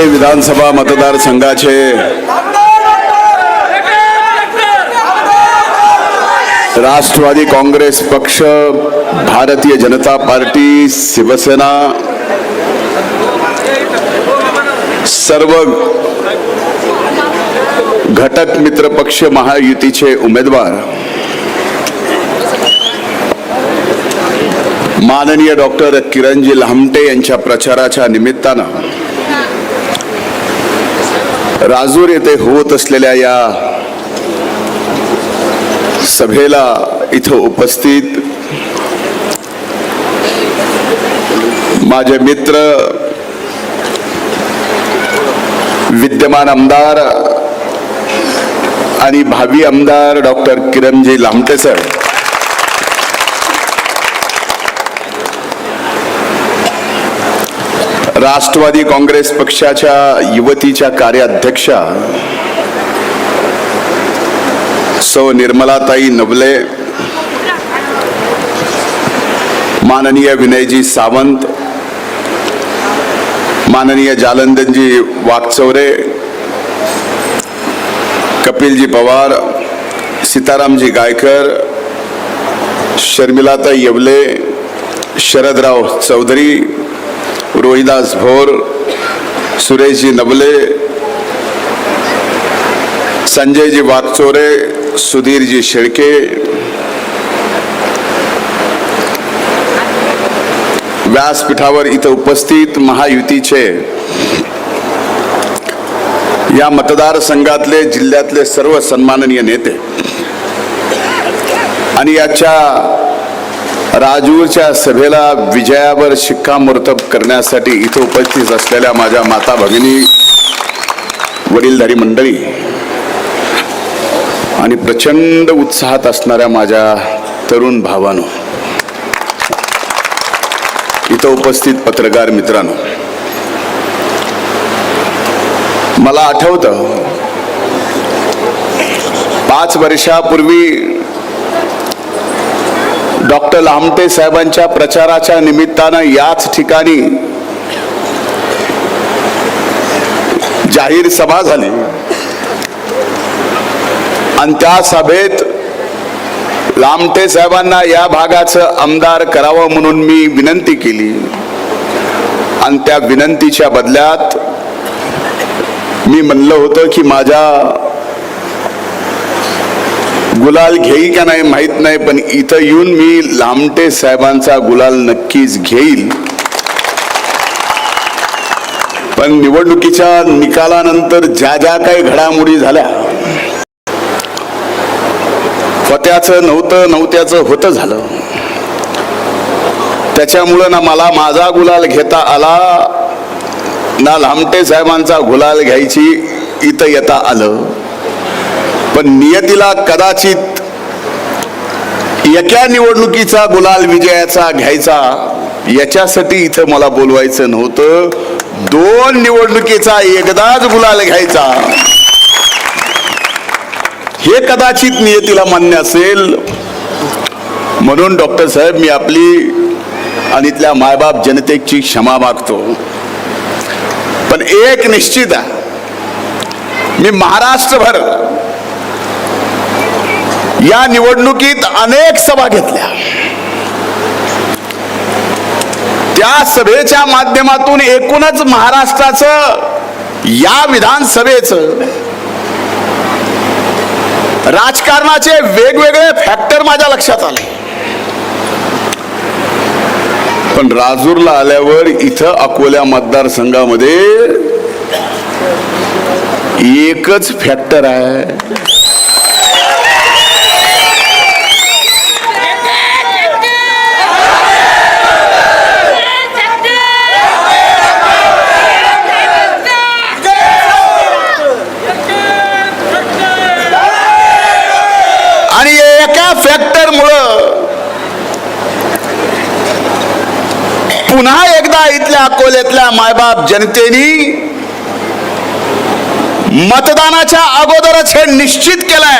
आष्टे विधानसभा मतदारसंघाचे. राष्ट्रवादी काँग्रेस पक्ष भारतीय जनता पार्टी शिवसेना. सर्व घटक मित्र पक्ष महायुतीचे उमेदवार. माननीय डॉक्टर किरणजी लामटे यांच्या प्रचाराच्या निमित्तानं राजूर येथे होत असलेल्या या सभेला इथं उपस्थित माझे मित्र विद्यमान आमदार आणि भावी आमदार डॉक्टर किरणजी लांबटेसर राष्ट्रवादी काँग्रेस पक्षाच्या युवतीच्या कार्याध्यक्षा सौ निर्मलाताई नवले माननीय विनयजी सावंत माननीय जालंदनजी वाकचौरे कपिलजी पवार सीतारामजी गायकर शर्मिलाताई येवले शरदराव चौधरी रोहिदास भोर सुरेशजी नवले संजयजी वाकचोरे सुधीरजी शेळके व्यासपीठावर इथं उपस्थित महायुतीचे या मतदारसंघातले जिल्ह्यातले सर्व सन्माननीय नेते आणि याच्या राजूरच्या सभेला विजयावर शिक्कामोर्तब करण्यासाठी इथं उपस्थित असलेल्या माझ्या माता भगिनी वडीलधारी मंडळी आणि प्रचंड उत्साहात असणाऱ्या माझ्या तरुण भावानो इथं उपस्थित पत्रकार मित्रांनो मला आठवतं पाच वर्षापूर्वी डॉक्टर लामटे साहेबांच्या प्रचाराच्या निमित्तानं याच ठिकाणी जाहीर सभा झाली. आणि त्या सभेत लामटे साहेबांना या भागाचं आमदार करावं म्हणून मी विनंती केली. आणि त्या विनंतीच्या बदल्यात मी म्हणलं होतं की माझ्या गुलाल घेई का नाही माहीत नाही पण इथं येऊन मी लामटे साहेबांचा गुलाल नक्कीच घेईल. पण निवडणुकीच्या निकालानंतर ज्या ज्या काही घडामोडी झाल्या होत्याचं नव्हतं नव्हत्याचं होतं झालं. त्याच्यामुळं ना मला माझा गुलाल घेता आला ना लामटे साहेबांचा गुलाल घ्यायची इथं येता आलं. पण नियतीला कदाचित एका निवडणुकीचा गुलाल विजयाचा घ्यायचा याच्यासाठी इथं मला बोलवायचं नव्हतं. दोन निवडणुकीचा एकदाच गुलाल घ्यायचा. हे कदाचित नियतीला मान्य असेल. म्हणून डॉक्टर साहेब मी आपली आणि इथल्या मायबाप जनतेची क्षमा मागतो. पण एक निश्चित आहे. मी महाराष्ट्रभर या निवडणुकीत अनेक सभा घेतल्या. त्या सभेच्या माध्यमातून एकूणच महाराष्ट्राचं या विधानसभेचं राजकारणाचे वेगवेगळे फॅक्टर माझ्या लक्षात आले. पण राजूरला आल्यावर इथं अकोल्या मतदारसंघामध्ये एकच फॅक्टर आहे आणि एका फॅक्टर मुळे पुन्हा एकदा अकोल्यातल्या मायबाप जनतेनी मतदानाच्या अगोदरच हे निश्चित केलंय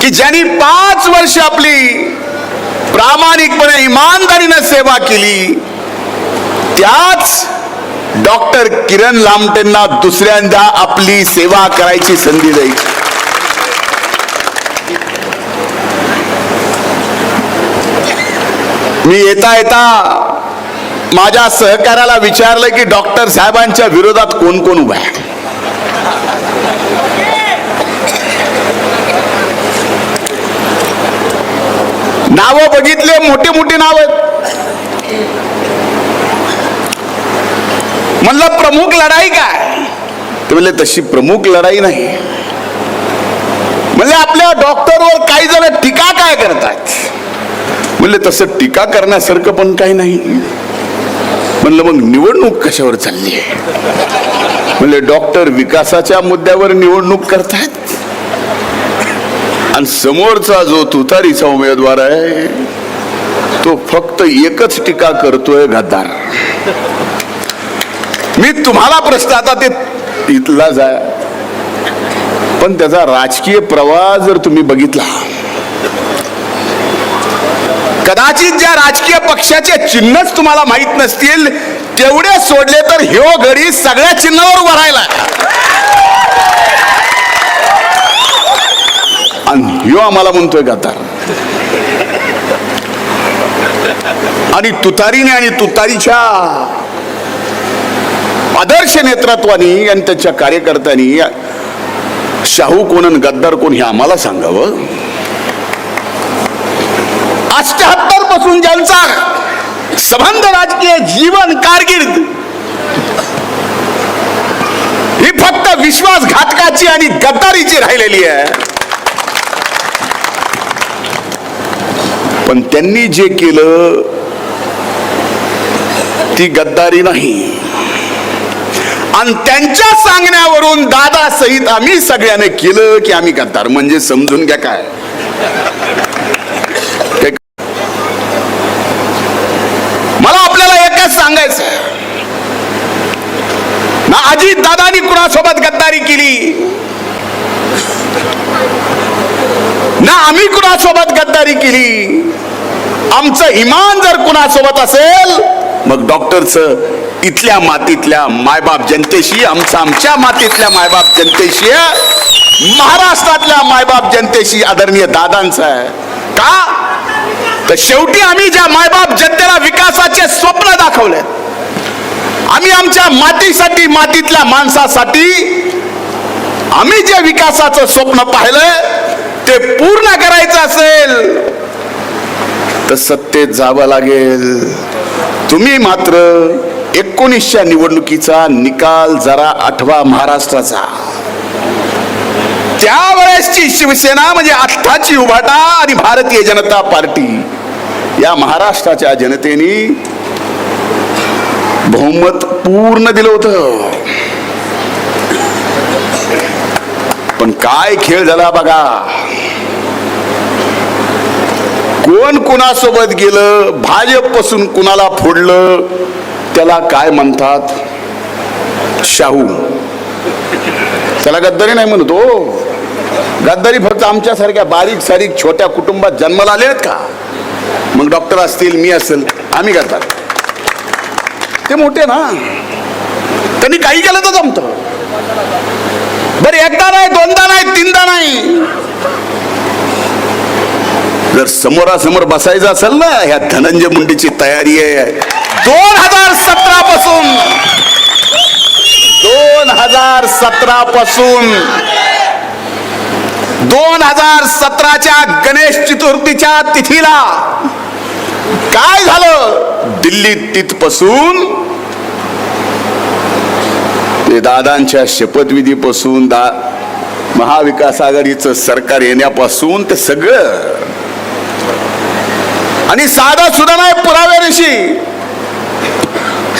की ज्यांनी पाच वर्ष आपली प्रामाणिकपणे इमानदारीनं सेवा केली त्याच डॉक्टर किरण लामटेंना दुसऱ्यांदा आपली सेवा करायची संधी द्यायची. मी येता येता माझ्या सहकार्याला विचारलं की डॉक्टर साहेबांच्या विरोधात कोण कोण उभा आहे? नावं बघितले मोठी मोठी नाव आहेत. म्हणलं प्रमुख लढाई काय? ते म्हणले तशी प्रमुख लढाई नाही. म्हणले आपल्या डॉक्टरवर काही जण टीका काय करतात म्हणले तसं टीका करण्यासारखं पण काही नाही. म्हणलं मग निवडणूक कशावर चालली आहे? म्हणले डॉक्टर विकासाच्या मुद्द्यावर निवडणूक करतायत. आणि समोरचा जो तुतारीचा उमेदवार आहे तो फक्त एकच टीका करतोय गद्दार. मी तुम्हाला प्रश्न आता ते इथला जा. पण त्याचा राजकीय प्रवाह जर तुम्ही बघितला कदाचित ज्या राजकीय पक्षाचे चिन्हच तुम्हाला माहीत नसतील तेवढे सोडले तर ह्यो घडी सगळ्या चिन्हावर उभा राहिला आणि ह्यो आम्हाला म्हणतोय गातार आणि तुतारीने आणि तुतारीच्या आदर्श नेतृत्वानी आणि त्याच्या कार्यकर्त्यांनी शाहू कोण आणि गद्दार कोण हे आम्हाला सांगावं? अष्ट्याहत्तरपासून ज्यांचा संबंध राजकीय जीवन कारकीर्द ही फक्त विश्वासघातकाची आणि गद्दारीची राहिलेली आहे. पण त्यांनी जे केलं ती गद्दारी नाही. आणि त्यांच्या सांगण्यावरून दादा सहित आम्ही सगळ्याने केलं की आम्ही गद्दार. म्हणजे समजून घ्या काय ते- मला आपल्याला एकच सांगायचं. ना अजित दादानी कुणासोबत गद्दारी केली? ना आम्ही कुणासोबत गद्दारी केली? आमचं इमान जर कुणासोबत असेल मग डॉक्टरचं इथल्या मातीतल्या मायबाप जनतेशी आमचं आमच्या मातीतल्या मायबाप जनतेशी महाराष्ट्रातल्या मायबाप जनतेशी आदरणीय दादांचं आहे. का? तर शेवटी आम्ही ज्या मायबाप जनतेला विकासाचे स्वप्न दाखवले आम्ही आमच्या मातीसाठी मातीतल्या माणसासाठी आम्ही जे विकासाचं स्वप्न पाहिलं ते पूर्ण करायचं असेल तर सत्तेत जावं लागेल. तुम्ही मात्र एकोणीसच्या निवडणुकीचा निकाल जरा आठवा महाराष्ट्राचा. त्यावेळेसची शिवसेना म्हणजे आत्ताची उभाटा आणि भारतीय जनता पार्टी. या महाराष्ट्राच्या जनतेने बहुमत पूर्ण दिलं होतं. पण काय खेळ झाला बघा. कोण कुणासोबत गेलं भाजपपासून कुणाला फोडलं त्याला काय म्हणतात? शाहू. त्याला गद्दारी नाही म्हणतो हो. गद्दारी फक्त आमच्यासारख्या बारीक सारीक छोट्या कुटुंबात जन्माला आले आहेत का? मग डॉक्टर असतील मी असेल आम्ही करतात. ते मोठे ना. त्यांनी काही केलं तर जमत. बरं एकदा नाही दोनदा नाही तीनदा नाही. जर समोरासमोर बसायचं असेल ना ह्या धनंजय मुंडेची तयारी आहे. दोन हजार सतरा पासून. दोन हजार सतरा पासून. दोन हजार सतराच्या गणेश चतुर्थीच्या तिथीला काय झालं? दिल्लीत तिथपासून ते दादांच्या शपथविधीपासून दा महाविकास आघाडीचं सरकार येण्यापासून ते सगळं. आणि साधा सुद्धा नाही पुराव्याविषयी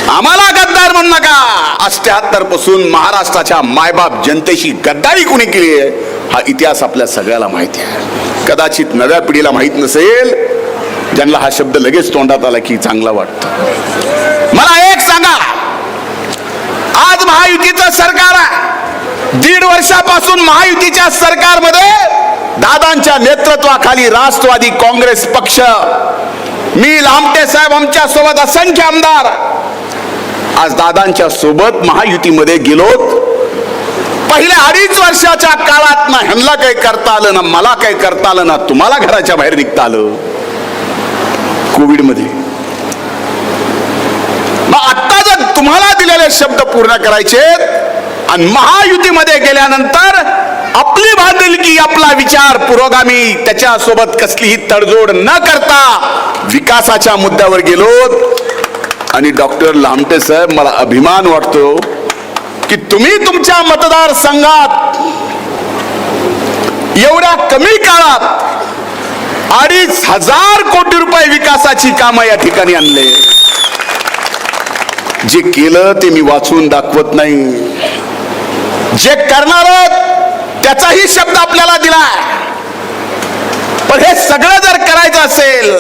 आम्हाला गद्दार म्हण नका. अष्ट्याहत्तरपासून महाराष्ट्राच्या मायबाप जनतेशी गद्दारी कोणी केली आहे? हा इतिहास आपल्या सगळ्याला माहिती आहे. कदाचित नव्या पिढीला माहीत नसेल ज्यांना हा शब्द लगेच तोंडात आला की चांगला वाटतो. मला एक सांगा. आज महायुतीचं सरकार आहे. दीड वर्षापासून महायुतीच्या सरकारमध्ये दादांच्या नेतृत्वाखाली राष्ट्रवादी काँग्रेस पक्ष. मी लामटे साहेब आमच्यासोबत असंख्य आमदार. आज दादांच्या सोबत महायुतीमध्ये गेलोत. पहिल्या अडीच वर्षाच्या काळात ना ह्यांना काही करता आलं ना मला काही करता आलं ना तुम्हाला घराच्या बाहेर निघता आलं? कोविडमध्ये. मग आत्ता जर तुम्हाला दिलेले शब्द पूर्ण करायचे आणि महायुतीमध्ये गेल्यानंतर आपली बांधिलकी आपला विचार पुरोगामी त्याच्यासोबत कसलीही तडजोड न करता विकासाच्या मुद्द्यावर गेलो आणि डॉक्टर लामटे साहेब मला अभिमान वाटतो की तुम्ही तुमच्या मतदारसंघात एवढ्या कमी काळात अडीच हजार कोटी रुपये विकासाची कामं या ठिकाणी आणले. जे केलं ते मी वाचून दाखवत नाही. जे करणार त्याचाही शब्द आपल्याला दिला पण हे सगळं जर करायचं असेल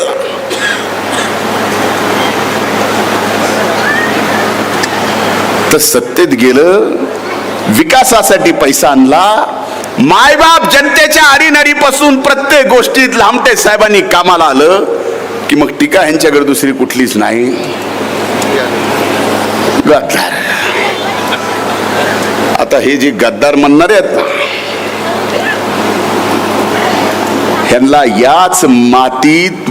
तर सत्तेत गेलं विकासासाठी पैसा आणला मायबाप जनतेच्या आडीनडीपासून प्रत्येक गोष्टीत लांबटे साहेबांनी कामाला आलं की मग टीका ह्यांच्याकडे दुसरी कुठलीच नाही. गद्दार. आता हे जे गद्दार म्हणणारे आहेत ना ह्यांना याच मातीत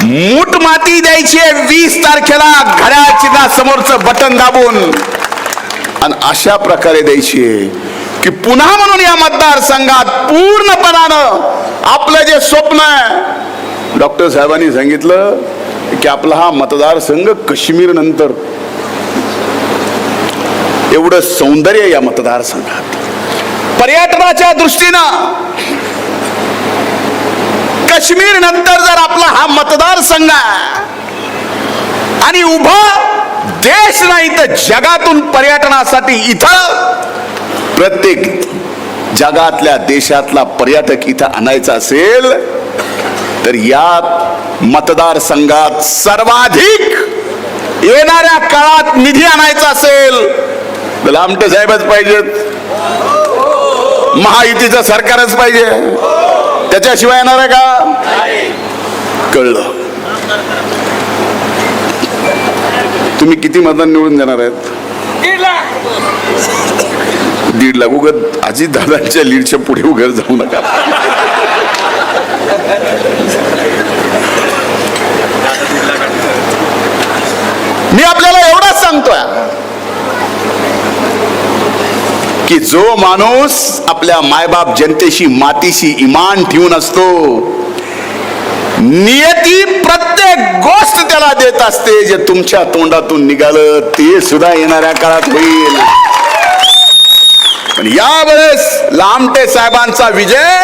मूठ माती द्यायची आहे वीस तारखेला घड्याळ समोरचं बटन दाबून. आणि अशा प्रकारे द्यायची आहे की पुन्हा म्हणून या मतदारसंघात पूर्णपणानं आपलं जे स्वप्न आहे. डॉक्टर साहेबांनी सांगितलं की आपला हा मतदारसंघ काश्मीर नंतर. एवढं सौंदर्य या मतदारसंघात. पर्यटनाच्या दृष्टीनं काश्मीर नंतर जर आपला हा मतदारसंघ आहे आणि उभा देश नाही तर जगातून पर्यटनासाठी इथं प्रत्येक जगातल्या देशातला पर्यटक इथं आणायचा असेल तर या मतदारसंघात सर्वाधिक येणाऱ्या काळात निधी आणायचा असेल तर लामटे साहेबच पाहिजेत. महायुतीचं सरकारच पाहिजे. त्याच्याशिवाय येणार आहे का? कळलं. तुम्ही किती मतदान निवडून देणार आहेत? दीड लाख. उगत अजित दादांच्या लीडच्या पुढे उघड जाऊ नका. मी आपल्याला एवढाच सांगतोय. की जो माणूस आपल्या मायबाप जनतेशी मातीशी इमान ठेवून असतो नियती प्रत्येक गोष्ट त्याला देत असते जे तुमच्या तोंडातून निघालं ते सुद्धा येणाऱ्या काळात होईल. पण यावेळेस लामटे साहेबांचा विजय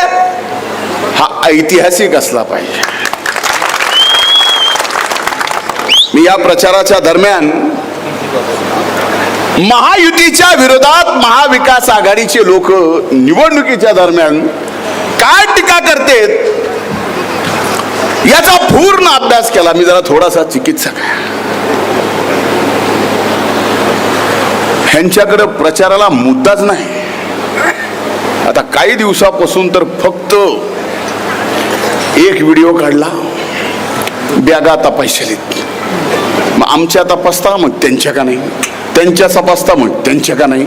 हा ऐतिहासिक असला पाहिजे. मी या प्रचाराच्या दरम्यान महायुतीच्या विरोधात महाविकास आघाडीचे लोक निवडणुकीच्या दरम्यान काय टीका करतेत याचा पूर्ण अभ्यास केला. मी जरा थोडासा चिकित्सक ह्यांच्याकडे प्रचाराला मुद्दाच नाही. आता काही दिवसापासून तर फक्त एक व्हिडिओ काढला. बॅगा तपासलेत मग आमच्या तपासता मग त्यांच्या का नाही? त्यांच्या तपासता मग त्यांच्या का नाही?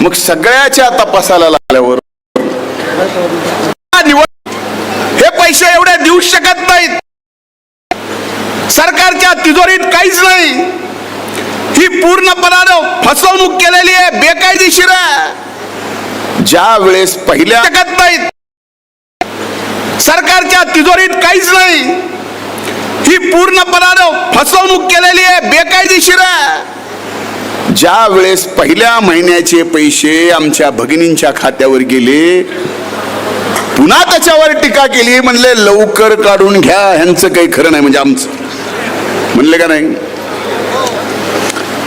मग सगळ्याच्या तपासायला लागल्यावर निवड हे पैसे एवढे देऊ शकत नाहीत. सरकारच्या तिजोरीत काहीच नाही. ही पूर्णपणानं फसवणूक केलेली आहे बेकायदेशीर आहे. ज्या वेळेस पहिल्या शकत नाहीत. सरकारच्या तिजोरीत काहीच नाही. ही पूर्णपणानं फसवणूक केलेली आहे बेकायदेशीर आहे. ज्या वेळेस पहिल्या महिन्याचे पैसे आमच्या भगिनींच्या खात्यावर गेले पुन्हा त्याच्यावर टीका केली म्हणले लवकर काढून घ्या ह्यांचं काही खरं नाही म्हणजे आमचं. म्हणले का नाही?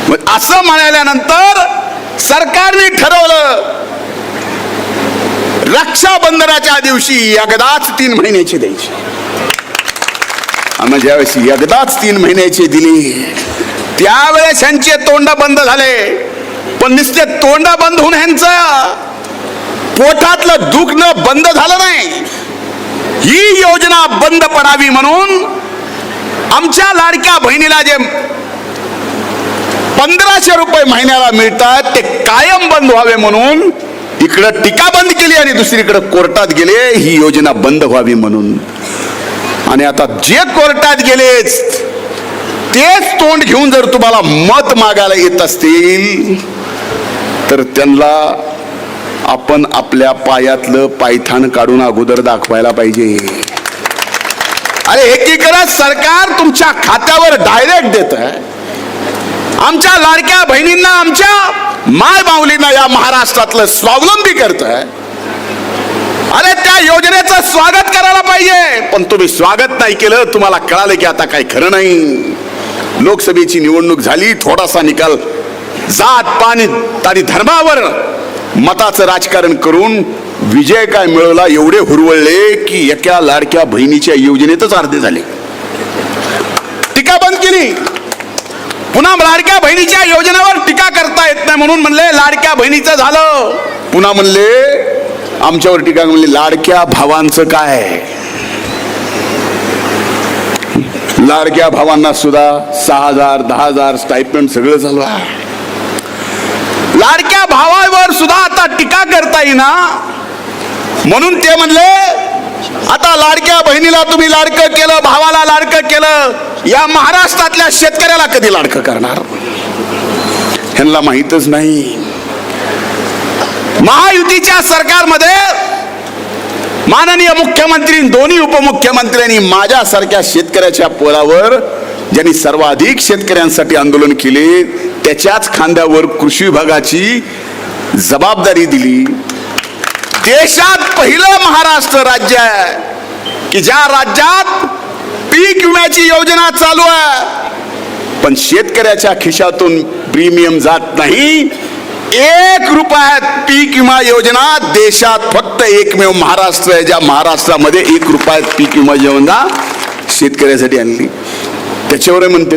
मग असं म्हणाल्यानंतर सरकारने ठरवलं रक्षाबंधनाच्या दिवशी एकदाच तीन महिन्याची द्यायची. आम्ही ज्यावेळेस एकदाच तीन महिन्याची दिली त्यावेळेस ह्यांचे तोंड बंद झाले पण नुसते तोंड बंद होऊन ह्यांचं पोटातलं दुखणं बंद झालं नाही. ही योजना बंद पडावी म्हणून आमच्या लाडक्या बहिणीला जे पंधराशे रुपये महिन्याला मिळतात ते कायम बंद व्हावे म्हणून इकडं टीका बंद केली आणि दुसरीकडे कोर्टात गेले ही योजना बंद व्हावी म्हणून. आणि आता जे कोर्टात गेलेच तेच तोंड घेऊन जर तुम्हाला मत मागायला येत असतील तर त्यांना आपण आपल्या पायातलं पायथान काढून अगोदर दाखवायला पाहिजे. अरे एकीकडे सरकार तुमच्या खात्यावर डायरेक्ट देत आहे. आमच्या लाडक्या बहिणींना आमच्या माय माऊलींना या महाराष्ट्रातलं स्वावलंबी करत आहे. अरे त्या योजनेचं स्वागत करायला पाहिजे. पण तुम्ही स्वागत नाही केलं तुम्हाला कळालं की आता काही खरं नाही. लोकसभेची निवडणूक झाली थोडासा निकाल जात पाणी आणि धर्मावर मताचं राजकारण करून विजय काय मिळवला एवढे हुरवळले की एका लाडक्या बहिणीच्या योजनेतच अर्धे झाले. टीका बंद केली. पुन्हा लाडक्या बहिणीच्या योजनेवर टीका करता येत नाही म्हणून म्हणले लाडक्या बहिणीचं झालं. पुन्हा म्हणले आमच्यावर टीका म्हणले लाडक्या भावांचं काय? लाडक्या भावांना सुद्धा सहा हजार दहा हजार स्टायपेंड सगळं झालं. आहे लाडक्या भावावर सुद्धा आता टीका करता येईना. म्हणून ते म्हणले आता लाडक्या बहिणीला तुम्ही लाडकं केलं भावाला लाडकं केलं या महाराष्ट्रातल्या शेतकऱ्याला कधी लाडकं करणार? ह्यांना माहीतच नाही. महायुतीच्या सरकारमध्ये माननीय मुख्यमंत्री दोन्ही उपमुख्यमंत्र्यांनी माझ्यासारख्या शेतकऱ्याच्या पोरावर ज्यांनी सर्वाधिक शेतकऱ्यांसाठी आंदोलन केले त्याच्याच खांद्यावर कृषी विभागाची जबाबदारी दिली. देशात पहिलं महाराष्ट्र राज्य आहे की ज्या राज्यात पीक विम्याची योजना चालू आहे पण शेतकऱ्याच्या खिशातून प्रीमियम जात नाही एक रुपयात पीक विमा योजना देशात फक्त एकमेव महाराष्ट्र आहे. ज्या महाराष्ट्रामध्ये एक रुपयात पीक विमा योजना शेतकऱ्यासाठी आणली. त्याच्यावर म्हणते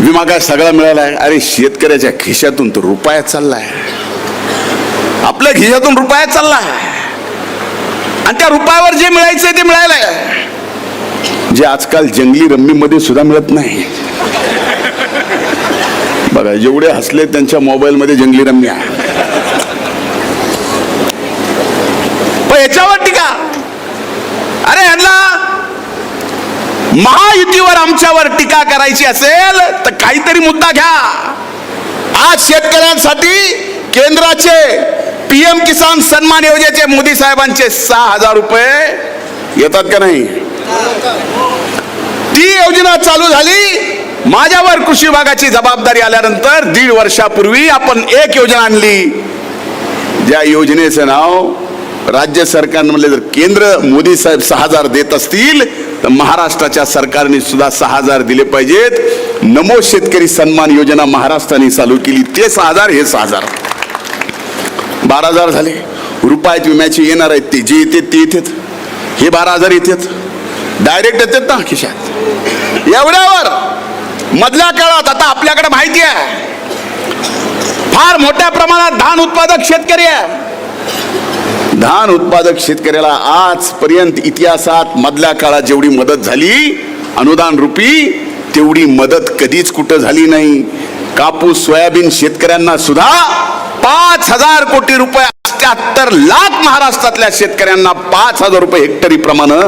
विमा काय सगळा मिळाला आहे. अरे शेतकऱ्याच्या खिशातून तर रुपया चाललाय. आपल्या खिशातून रुपया चाललाय. आणि त्या रुपयावर जे मिळायचं ते मिळालंय जे आजकाल जंगली रम्मीमध्ये सुद्धा मिळत नाही. बघा जेवढे हसले त्यांच्या मोबाईलमध्ये जंगली रम्या. पण याच्यावर टीका अरे ह्यांना महायुतीवर आमच्यावर टीका करायची असेल तर काहीतरी मुद्दा घ्या. आज शेतकऱ्यांसाठी केंद्राचे पीएम किसान सन्मान योजनेचे मोदी साहेबांचे सहा हजार रुपये येतात का नाही? ती योजना चालू झाली माझ्यावर कृषी विभागाची जबाबदारी आल्यानंतर दीड वर्षापूर्वी आपण एक योजना आणली. ज्या योजनेचं नाव राज्य सरकारनं म्हणले जर केंद्र मोदी साहेब सहा हजार देत असतील तर महाराष्ट्राच्या सरकारने सुद्धा सहा हजार दिले पाहिजेत. नमो शेतकरी सन्मान योजना महाराष्ट्राने चालू केली. ते सहा हजार हे सहा हजार. बारा हजार झाले. रुपयात विम्याचे येणार आहेत ते. जे येते ते येतात. हे बारा हजार येतात. डायरेक्ट येतात ना खिशात. एवढ्यावर मधल्या काळात आता आपल्याकडे माहिती आहे. फार मोठ्या प्रमाणात धान उत्पादक शेतकरी आहे. धान उत्पादक शेतकऱ्याला आजपर्यंत इतिहासात मधल्या काळात जेवढी मदत झाली अनुदान रूपी तेवढी मदत कधीच कुठं झाली नाही. कापूस सोयाबीन शेतकऱ्यांना सुद्धा पाच हजार कोटी रुपये अठ्याहत्तर लाख महाराष्ट्रातल्या शेतकऱ्यांना पाच हजार रुपये हेक्टरी प्रमाणे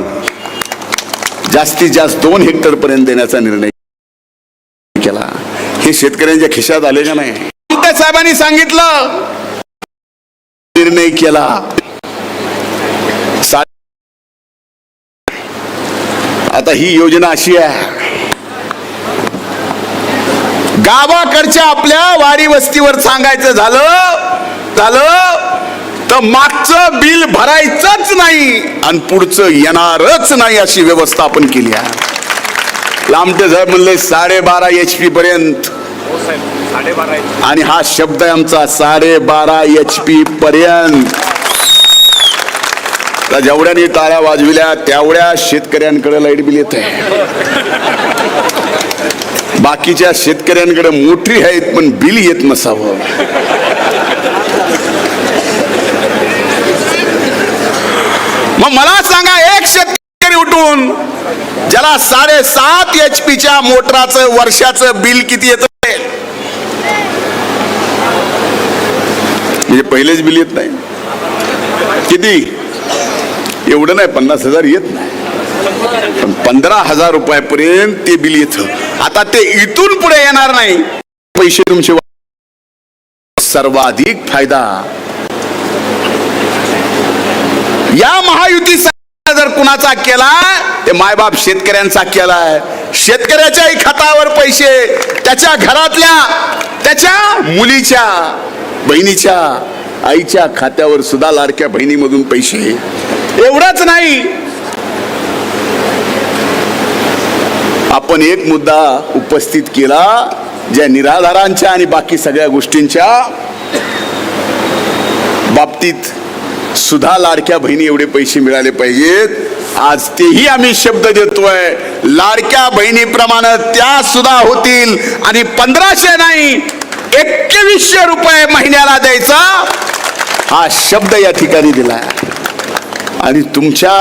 जास्तीत जास्त दोन हेक्टर पर्यंत देण्याचा निर्णय हे शेतकऱ्यांच्या खिशात आले का नाही? साहेबांनी सांगितलं. निर्णय केला. आता ही योजना अशी आहे. गावाकडच्या आपल्या वाडी वस्तीवर सांगायचं झालं झालं तर मागचं बिल भरायचंच नाही आणि पुढचं येणारच नाही अशी व्यवस्था आपण केली आहे. लांबटे साहेब म्हणले साडेबारा एच पी पर्यंत आणि हा शब्द आहे आमचा साडेबारा एच पी पर्यंत. तर जेवढ्यानी टाळ्या वाजविल्या तेवढ्या शेतकऱ्यांकडे लाइट बिल येत आहे बाकीच्या शेतकऱ्यांकडे मोठी आहेत पण बिल येत नसावं. मग मला सांगा एक शेतकरी उठून ज्याला साडेसात एच पीच्या मोटराचं वर्षाचं बिल किती येत? म्हणजे पहिलेच बिल येत नाही. किती? एवढं नाही पन्नास हजार येत नाही. पण पंधरा हजार रुपयापर्यंत ते बिल येत. आता ते इथून पुढे येणार नाही. पैसे तुमचे सर्वाधिक फायदा. या महायुतीचा जर कुणाचा केला ते मायबाप शेतकऱ्यांचा केलाय. शेतकऱ्याच्याही खतावर पैसे त्याच्या घरातल्या त्याच्या मुलीच्या. बहिणीच्या आईच्या खात्यावर सुद्धा लाडक्या बहिणीमधून पैसे एवढाच नाही. आपण एक मुद्दा उपस्थित केला ज्या निराधारांच्या आणि बाकी सगळ्या गोष्टींच्या बाबतीत सुद्धा लाडक्या बहिणी एवढे पैसे मिळाले पाहिजेत. आज तेही आम्ही शब्द देतोय. लाडक्या बहिणीप्रमाणे त्या सुद्धा होतील आणि पंधराशे नाही एकवीसशे रुपये महिन्याला द्यायचा हा शब्द या ठिकाणी दिला. आणि तुमच्या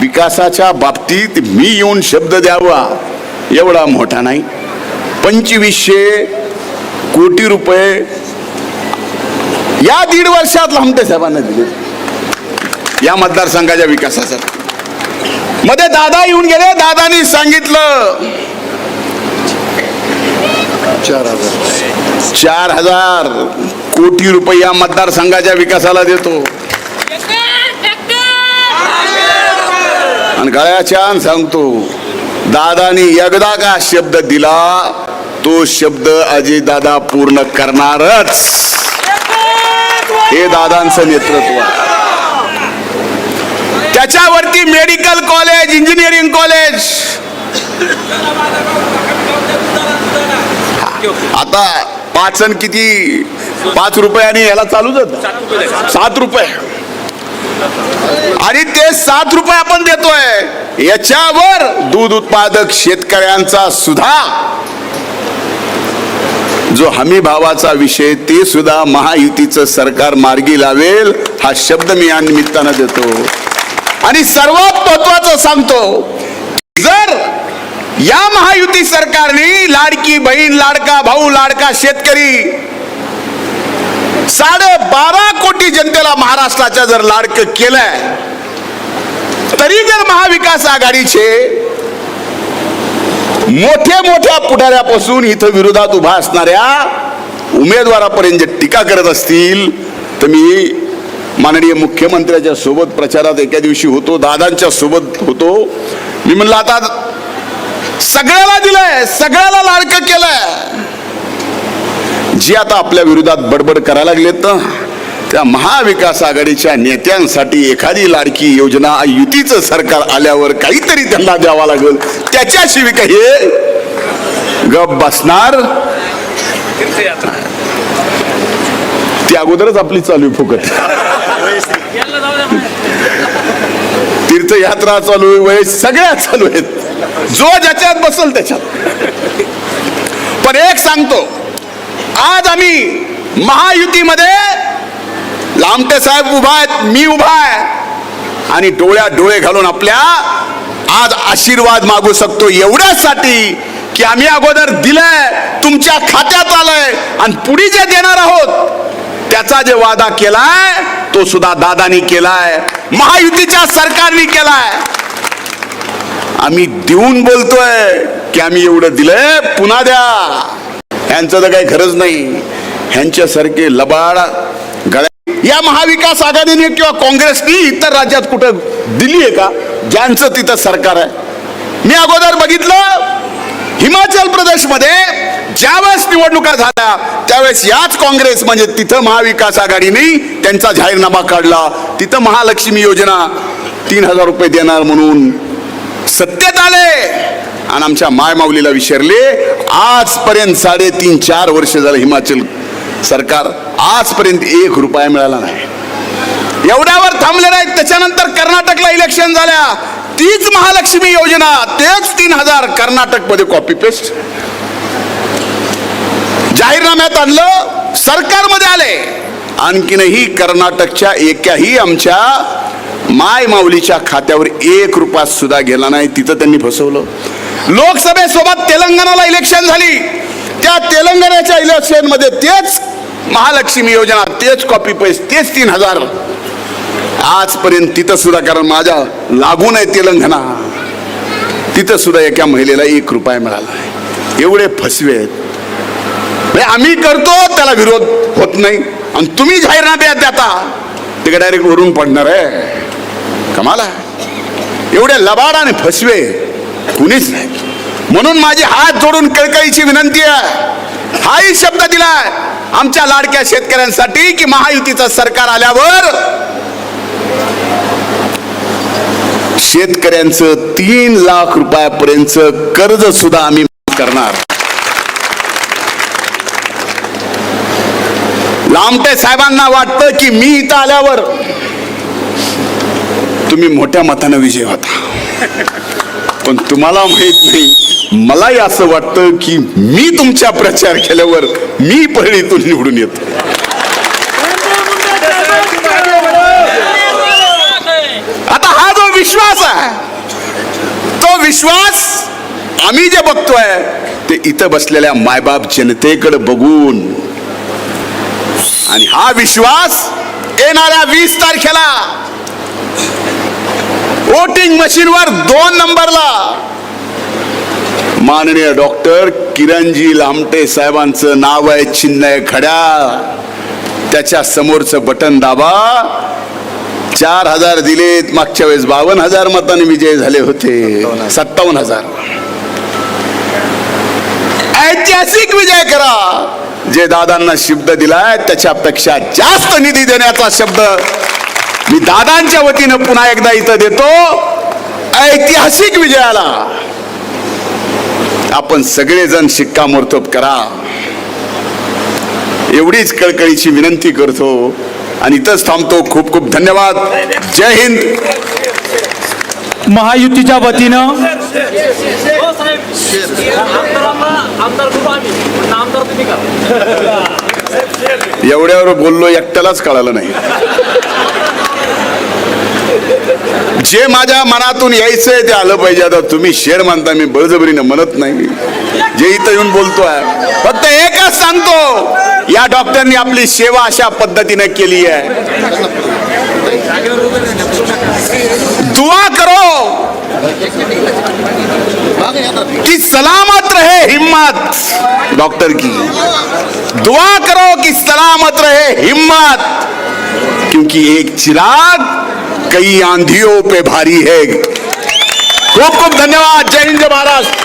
विकासाच्या बाबतीत मी येऊन शब्द द्यावा एवढा मोठा नाही. पंचवीसशे कोटी रुपये या दीड वर्षात लांबटे साहेबांना दिले. या मतदारसंघाच्या विकासासाठी. मध्ये दादा येऊन गेले दादानी सांगितलं. चार हजार. चार हजार कोटी रुपये या मतदारसंघाच्या विकासाला देतो. आणि गळ्याच्या सांगतो. दादानी एकदा का शब्द दिला तो शब्द अजित दादा पूर्ण करणारच. हे दादांचं नेतृत्व त्याच्यावरती मेडिकल कॉलेज इंजिनिअरिंग कॉलेज. आता पाच आणि किती? पाच रुपयाने याला चालू जात सात रुपये. आणि ते सात रुपये आपण देतोय. याच्यावर दूध उत्पादक शेतकऱ्यांचा सुद्धा जो हमी भावाचा विषय ते सुद्धा महायुतीचं सरकार मार्गी लावेल हा शब्द मी या निमित्तानं देतो. आणि सर्वात महत्वाचं सांगतो जर या महायुती सरकारने लाडकी बहीण लाडका भाऊ लाडका शेतकरी साडे बारा कोटी जनतेला महाराष्ट्राच्या जर लाडक केलंय तरी जर महाविकास आघाडीचे मोठ्या मोठ्या पुढाऱ्यापासून इथं विरोधात उभा असणाऱ्या उमेदवारापर्यंत जे टीका करत असतील तर मी माननीय मुख्यमंत्र्याच्या सोबत प्रचारात एका दिवशी होतो दादांच्या सोबत होतो. मी म्हणलं आता सगळ्याला दिलंय सगळ्याला लाडकं केलंय. जी आता आपल्या विरोधात बडबड करायला लागलेत ना त्या महाविकास आघाडीच्या नेत्यांसाठी एखादी लाडकी योजना युतीचं सरकार आल्यावर काहीतरी त्यांना द्यावा लागेल. त्याच्याशिवाय काही गप बसणार. ती अगोदरच आपली चालू आहे फुकट. तीर्थयात्रा चालू आहे वय सगळ्या चालू आहेत. जो ज्याच्यात बसल त्याच्यात. पण एक सांगतो आज आम्ही महायुतीमध्ये लामटे साहेब उभा आहेत मी उभा आहे आणि डोळ्यात डोळे घालून आपल्या आज आशीर्वाद मागू शकतो एवढ्यासाठी की आम्ही अगोदर दिलंय तुमच्या खात्यात आलंय आणि पुढे जे देणार आहोत त्याचा जे वादा केलाय तो सुद्धा दादानी केलाय महायुतीच्या सरकारने केलाय. आम्ही देऊन बोलतोय की आम्ही एवढं दिलंय पुन्हा द्या. ह्यांचं तर काही खरंच नाही. ह्यांच्यासारखे लबाड गळ्या या महाविकास आघाडीने किंवा काँग्रेसने इतर राज्यात कुठं दिली आहे का? ज्यांचं तिथं सरकार आहे. मी अगोदर बघितलं हिमाचल प्रदेशमध्ये ज्यावेळेस निवडणुका झाल्या त्यावेळेस याच काँग्रेस म्हणजे तिथं महाविकास आघाडीने त्यांचा जाहीरनामा काढला. तिथं महालक्ष्मी योजना तीन हजार रुपये देणार म्हणून सत्तेत आले. आणि आमच्या मायमाऊलीला विसरले आजपर्यंत साडेतीन चार वर्ष झालं हिमाचल सरकार आजपर्यंत एक रुपया मिळाला नाही. एवढ्यावर थांबले नाहीत. त्याच्यानंतर कर्नाटकला इलेक्शन झाल्या. तीच महालक्ष्मी योजना तेच तीन हजार कर्नाटकमध्ये कॉपी पेस्ट जाहीरनाम्यात आणलं सरकारमध्ये आले. आणखीनही कर्नाटकच्या एकाही आमच्या माय माऊलीच्या खात्यावर एक रुपया सुद्धा गेला नाही तिथं त्यांनी फसवलं. लोकसभेसोबत तेलंगणाला इलेक्शन झाली. त्या तेलंगणाच्या इलेक्शनमध्ये तेच महालक्ष्मी योजना तेच कॉपी पैसे तेच तीन हजार. आजपर्यंत तिथं सुद्धा कारण माझ्या लागून आहे तेलंगणा तिथं सुद्धा एका महिलेला एक रुपया मिळाला एवढे फसवे आहेत. म्हणजे आम्ही करतो त्याला विरोध होत नाही. आणि तुम्ही जाहीरनामे देता तिकडे डायरेक्ट वरून पडणार आहे? कमाल आहे. एवढे लबाड आणि फसवे कुणीच नाही. म्हणून माझी हात जोडून कळकळीची विनंती आहे. हाही शब्द दिलाय आमच्या लाडक्या शेतकऱ्यांसाठी की महायुतीचं सरकार आल्यावर शेतकऱ्यांचं तीन लाख रुपयापर्यंत कर्ज सुद्धा आम्ही करणार. लांबटे साहेबांना वाटतं की मी इथं आल्यावर तुम्ही मोठ्या मतानं विजय होता. पण तुम्हाला माहीत नाही मलाही असं वाटतं की मी तुमच्या प्रचार केल्यावर मी परळीतून निवडून येतो. आता हा जो विश्वास आहे तो विश्वास आम्ही जे बघतोय ते इथं बसलेल्या मायबाप जनतेकडे बघून. आणि हा विश्वास येणाऱ्या वीस तारखेला वोटिंग मशीनवर दोन नंबरला. माननीय डॉक्टर किरणजी लामटे साहेबांचं नाव आहे चिन्हय खड्या त्याच्या समोरचं बटन दाबा. चार हजार दिलेत मागच्या वेळेस बावन्न हजार मतांनी विजय झाले होते. सत्तावन्न हजार. ऐतिहासिक विजय करा. जे दादांना शब्द दिलाय त्याच्यापेक्षा जास्त निधी देण्याचा शब्द मी दादांच्या वतीनं पुन्हा एकदा इथं देतो ऐतिहासिक विजयाला. आपण सगळेजण शिक्कामोर्तब करा. एवढीच कळकळीची विनंती करतो आणि इथंच थांबतो. खूप खूप धन्यवाद. जय हिंद. महायुतीच्या वतीनं एवढ्यावर बोललो एकट्यालाच कळालं नाही. जे माझ्या मनातून यायचंय ते आलं पाहिजे. आता तुम्ही शेर मानता मी बळजबरीनं म्हणत नाही. जे इथं येऊन बोलतोय. फक्त एकच सांगतो या डॉक्टरनी आपली सेवा अशा पद्धतीने केली आहे. दुआ करो. कि सलामत रहे हिम्मत. डॉक्टर की. दुआ करो कि सलामत रहे हिम्मत. क्योंकि एक चिराग कई आंधियों पे भारी है खूब खूब धन्यवाद जय हिंद जय महाराष्ट्र